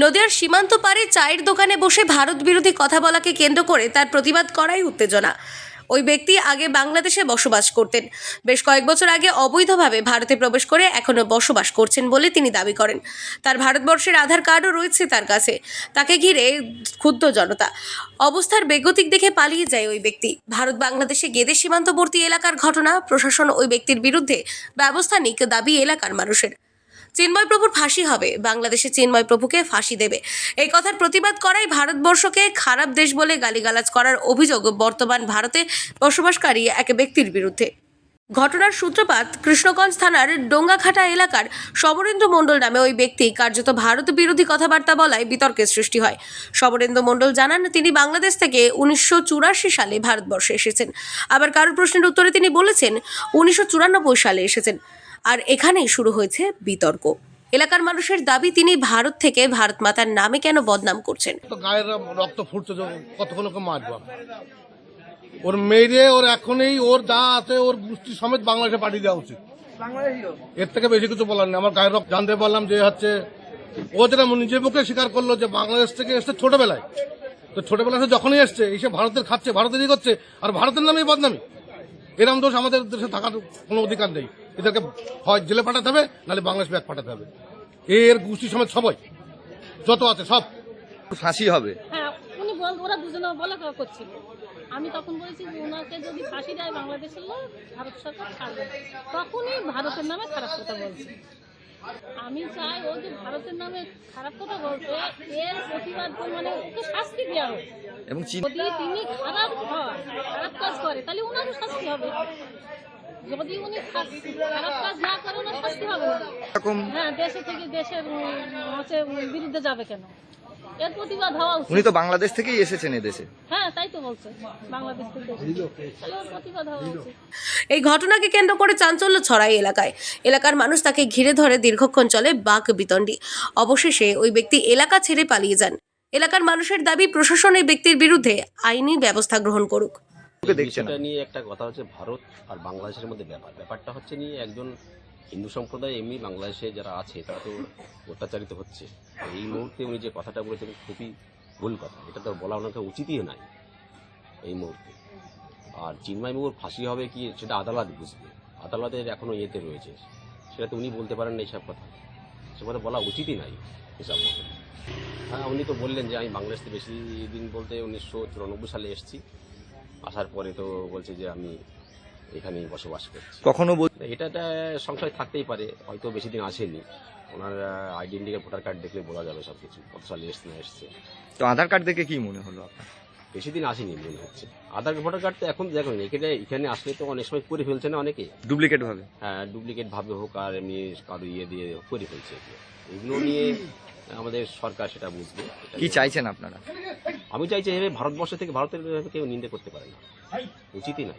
নদিয়ার সীমান্ত পারে চায়ের দোকানে বসে ভারত বিরোধী কথা বলাকে কেন্দ্র করে তার প্রতিবাদ করাই উত্তেজনা। ওই ব্যক্তি আগে বাংলাদেশে বসবাস করতেন। বেশ কয়েক বছর আগে অবৈধভাবে ভারতে প্রবেশ করে এখনও বসবাস করছেন বলে তিনি দাবি করেন। তার ভারতবর্ষের আধার কার্ডও রয়েছে তার কাছে। তাকে ঘিরে ক্ষুব্ধ জনতা। অবস্থার বেগতিক দেখে পালিয়ে যায় ওই ব্যক্তি। ভারত বাংলাদেশে গেদে সীমান্তবর্তী এলাকার ঘটনা, প্রশাসন ওই ব্যক্তির বিরুদ্ধে ব্যবস্থা নিক দাবি এলাকার মানুষের। চিন্ময় প্রভুর ফাঁসি হবে। বাংলাদেশে চিন্ময় প্রভুকে ফাঁসি দেবে। এই কথার প্রতিবাদ করাই ভারতবর্ষকে খারাপ দেশ বলে গালিগালাজ করার অভিযোগ বর্তমান ভারতে বসবাসকারী এক ব্যক্তির বিরুদ্ধে। ঘটনার সূত্রপাত কৃষ্ণগঞ্জ থানার ডোঙ্গাখাটা এলাকার সমরেন্দ্র মণ্ডল নামে ওই ব্যক্তি কার্যত ভারত বিরোধী কথাবার্তা বলায় বিতর্কের সৃষ্টি হয়। সমরেন্দ্র মণ্ডল জানান, তিনি বাংলাদেশ থেকে উনিশশো চুরাশি সালে ভারতবর্ষে এসেছেন। আবার কারোর প্রশ্নের উত্তরে তিনি বলেছেন, উনিশশো চুরানব্বই সালে এসেছেন। আর এখানেই শুরু হয়েছে বিতর্ক। এলাকার মানুষের দাবি, তিনি ভারত থেকে ভারত মাতার নামে কেন বদনাম করছেন? গায়ের রক্ত ফুটছে ওকে মারবো ওর মেয়েরে ওর এখনই, ওর যা আছে, ওর গোষ্ঠী সমেত বাংলাদেশে পাঠিয়ে দেওয়া উচিত। এর থেকে বেশি কিছু বলার নেই। আমার গায়ের রক্ত জানতে পারলাম যে হচ্ছে, ও যেটা নিজের মুখে স্বীকার করল যে বাংলাদেশ থেকে এসছে ছোটবেলায়। তো ছোটবেলায় সে যখনই এসছে, এসে ভারতের খাচ্ছে, ভারতের ইয়ে করছে, আর ভারতের নামেই বদনামি। এরম দোষ আমাদের দেশে থাকার কোনো অধিকার নেই। এদেরকে হয় জেলে পাঠাতে হবে নাহলে বাংলাদেশ ব্যাগ পাঠাতে হবে। এর গোষ্ঠী সমেত সবাই। যত আছে সব। ফাঁসি হবে। হ্যাঁ উনি বল ওরা দুজনে বলা করছিল। আমি তখন বলেছি যে ওনাকে যদি ফাঁসি দেয় বাংলাদেশের লোক ভারত সরকার ছাড়বে। তখনই ভারতের নামে খারাপ কথা বলছে। আমি চাই ও যে ভারতের নামে খারাপ কথা বলছে এর প্রতিবাদ মানে ওকে শাস্তি দেওয়া হোক। এবং যদি তিনি খারাপ হয় খারাপ কাজ করে তাহলে ওনারও শাস্তি হবে। যদি উনি খারাপ কাজ না করে ওনার শাস্তি হবে এরকম হ্যাঁ দেশে থেকে দেশের হচ্ছে বিরুদ্ধে যাবে কেন? এর প্রতিবাদ হওয়া উচিত। উনি তো বাংলাদেশ থেকেই এসেছেন এদেশে। হ্যাঁ তাই তো বলছে। বাংলাদেশ থেকে প্রতিবাদ হওয়া উচিত। এই ঘটনাকে কেন্দ্র করে চাঞ্চল্য ছড়ায় এলাকায়। এলাকার মানুষ তাকে ঘিরে ধরে দীর্ঘক্ষণ চলে বাক বিতণ্ডি। অবশেষে ওই ব্যক্তি এলাকা ছেড়ে পালিয়ে যান। এলাকার মানুষের দাবি প্রশাসন এই ব্যক্তির বিরুদ্ধে আইনি ব্যবস্থা গ্রহণ করুক। নিয়ে একটা কথা হচ্ছে ভারত আর বাংলাদেশের মধ্যে ব্যাপার। ব্যাপারটা হচ্ছে নিয়ে একজন হিন্দু সম্প্রদায় এমনি বাংলাদেশে যারা আছে, তারা তো অত্যাচারিত হচ্ছে। এই মুহূর্তে উনি যে কথাটা বলেছেন খুবই ভুল কথা। এটা তো বলা ওনাকে উচিতই নাই এই মুহূর্তে। আর চিন্ময় বাবুর ফাঁসি হবে কি, সেটা আদালত বুঝবে। আদালতের এখনও ইয়েতে রয়েছে। সেটা তো উনি বলতে পারেন না এইসব কথা। সে কথা বলা উচিতই নাই এসব কথা। হ্যাঁ উনি তো বললেন যে আমি বাংলাদেশ বেশি দিন বলতে উনিশশো চুরানব্বই সালে এসেছি। আসার পরে তো বলছে যে আমি এখানেই বসবাস করছি। কখনো এটা সংশয় থাকতেই পারে হয়তো বেশি দিন আসেনি। ওনার আইডেন্টি ভোটার কার্ড দেখলে বলা যাবে সব কিছু কত সালে এসছে না এসছে। তো আধার কার্ড দেখে কি মনে হলো আপনার? বেশি দিন আসেনি মনে হচ্ছে। আধার ভোটার কার্ড তো এখন দেখুন এখানে এখানে আসলে তো অনেক সময় করে ফেলছে না অনেকে? ডুপ্লিকেট ভাবে। হ্যাঁ ডুপ্লিকেট ভাবে হোক আর এমনি কারও ইয়ে দিয়ে করে ফেলছে এগুলো। নিয়ে আমাদের সরকার সেটা বুঝবে। কি চাইছেন আপনারা? আমি চাইছি এভাবে ভারতবর্ষ থেকে ভারতের কেউ নিন্দে করতে পারে না। উচিতই না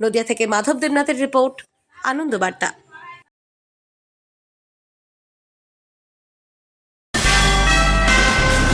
নদিয়া থেকে মাধব দেবনাথের রিপোর্ট আনন্দ বার্তা